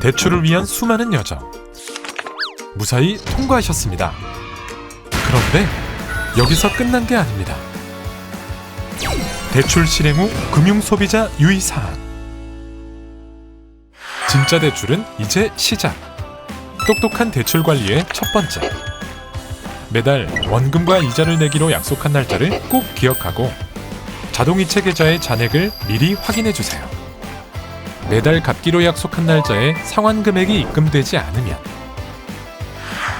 대출을 위한 수많은 여정 무사히 통과하셨습니다. 그런데 여기서 끝난 게 아닙니다. 대출 실행 후 금융 소비자 유의 사항. 진짜 대출은 이제 시작. 똑똑한 대출 관리의 첫 번째. 매달 원금과 이자를 내기로 약속한 날짜를 꼭 기억하고 자동이체 계좌의 잔액을 미리 확인해 주세요. 매달 갚기로 약속한 날짜에 상환 금액이 입금되지 않으면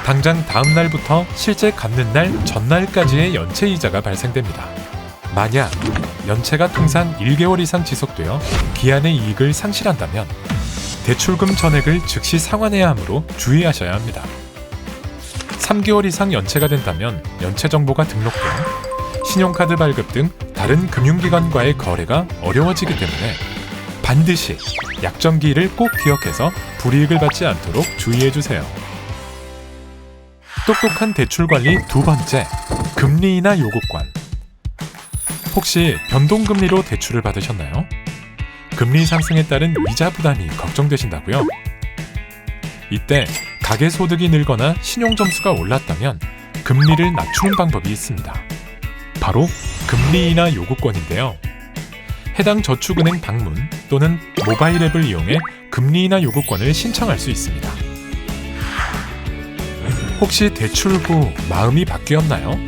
당장 다음 날부터 실제 갚는 날 전날까지의 연체 이자가 발생됩니다. 만약 연체가 통상 1개월 이상 지속되어 기한의 이익을 상실한다면 대출금 전액을 즉시 상환해야 하므로 주의하셔야 합니다. 3개월 이상 연체가 된다면 연체 정보가 등록되어 신용카드 발급 등 다른 금융기관과의 거래가 어려워지기 때문에 반드시 약정기일을 꼭 기억해서 불이익을 받지 않도록 주의해 주세요. 똑똑한 대출 관리 두 번째, 금리 인하 요구권. 혹시 변동금리로 대출을 받으셨나요? 금리 상승에 따른 이자 부담이 걱정되신다고요? 이때 가계 소득이 늘거나 신용 점수가 올랐다면 금리를 낮추는 방법이 있습니다. 바로 금리 인하 요구권인데요. 해당 저축은행 방문 또는 모바일 앱을 이용해 금리 인하 요구권을 신청할 수 있습니다. 혹시 대출 후 마음이 바뀌었나요?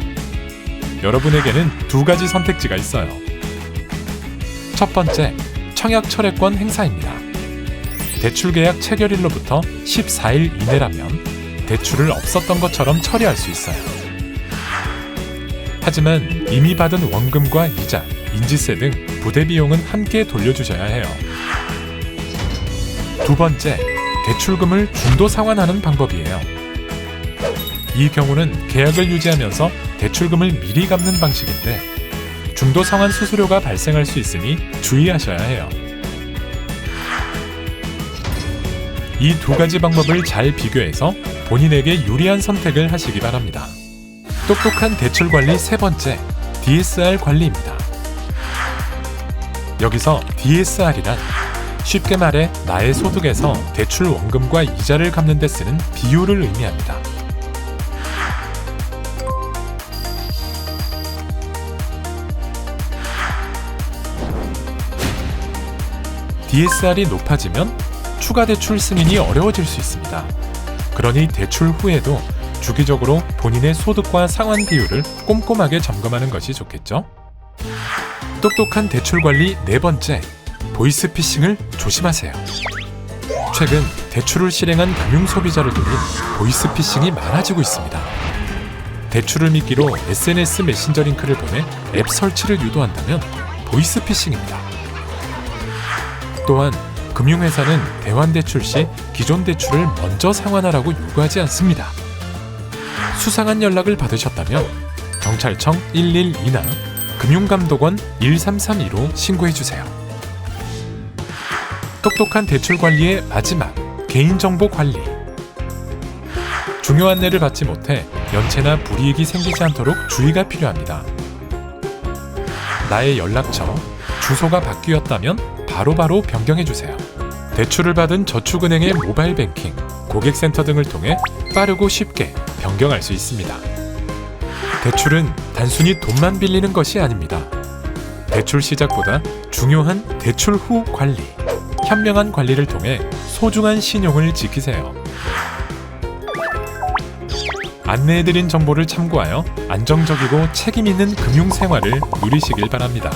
여러분에게는 두 가지 선택지가 있어요. 첫 번째, 청약 철회권 행사입니다. 대출 계약 체결일로부터 14일 이내라면 대출을 없었던 것처럼 처리할 수 있어요. 하지만 이미 받은 원금과 이자, 인지세 등 부대 비용은 함께 돌려주셔야 해요. 두 번째, 대출금을 중도 상환하는 방법이에요. 이 경우는 계약을 유지하면서 대출금을 미리 갚는 방식인데 중도 상환 수수료가 발생할 수 있으니 주의하셔야 해요. 이 두 가지 방법을 잘 비교해서 본인에게 유리한 선택을 하시기 바랍니다. 똑똑한 대출 관리 세 번째, DSR 관리입니다. 여기서 DSR이란 쉽게 말해 나의 소득에서 대출 원금과 이자를 갚는 데 쓰는 비율을 의미합니다. DSR이 높아지면 추가 대출 승인이 어려워질 수 있습니다. 그러니 대출 후에도 주기적으로 본인의 소득과 상환 비율을 꼼꼼하게 점검하는 것이 좋겠죠? 똑똑한 대출 관리 네 번째, 보이스피싱을 조심하세요. 최근 대출을 실행한 금융 소비자를 노린 보이스피싱이 많아지고 있습니다. 대출을 미끼로 SNS 메신저 링크를 보내 앱 설치를 유도한다면 보이스피싱입니다. 또한 금융회사는 대환 대출 시 기존 대출을 먼저 상환하라고 요구하지 않습니다. 수상한 연락을 받으셨다면 경찰청 112나 금융감독원 1332로 신고해 주세요. 똑똑한 대출 관리의 마지막 개인정보 관리. 중요 안내를 받지 못해 연체나 불이익이 생기지 않도록 주의가 필요합니다. 나의 연락처, 주소가 바뀌었다면 바로바로 변경해 주세요. 대출을 받은 저축은행의 모바일 뱅킹, 고객센터 등을 통해 빠르고 쉽게 변경할 수 있습니다. 대출은 단순히 돈만 빌리는 것이 아닙니다. 대출 시작보다 중요한 대출 후 관리, 현명한 관리를 통해 소중한 신용을 지키세요. 안내해드린 정보를 참고하여 안정적이고 책임 있는 금융 생활을 누리시길 바랍니다.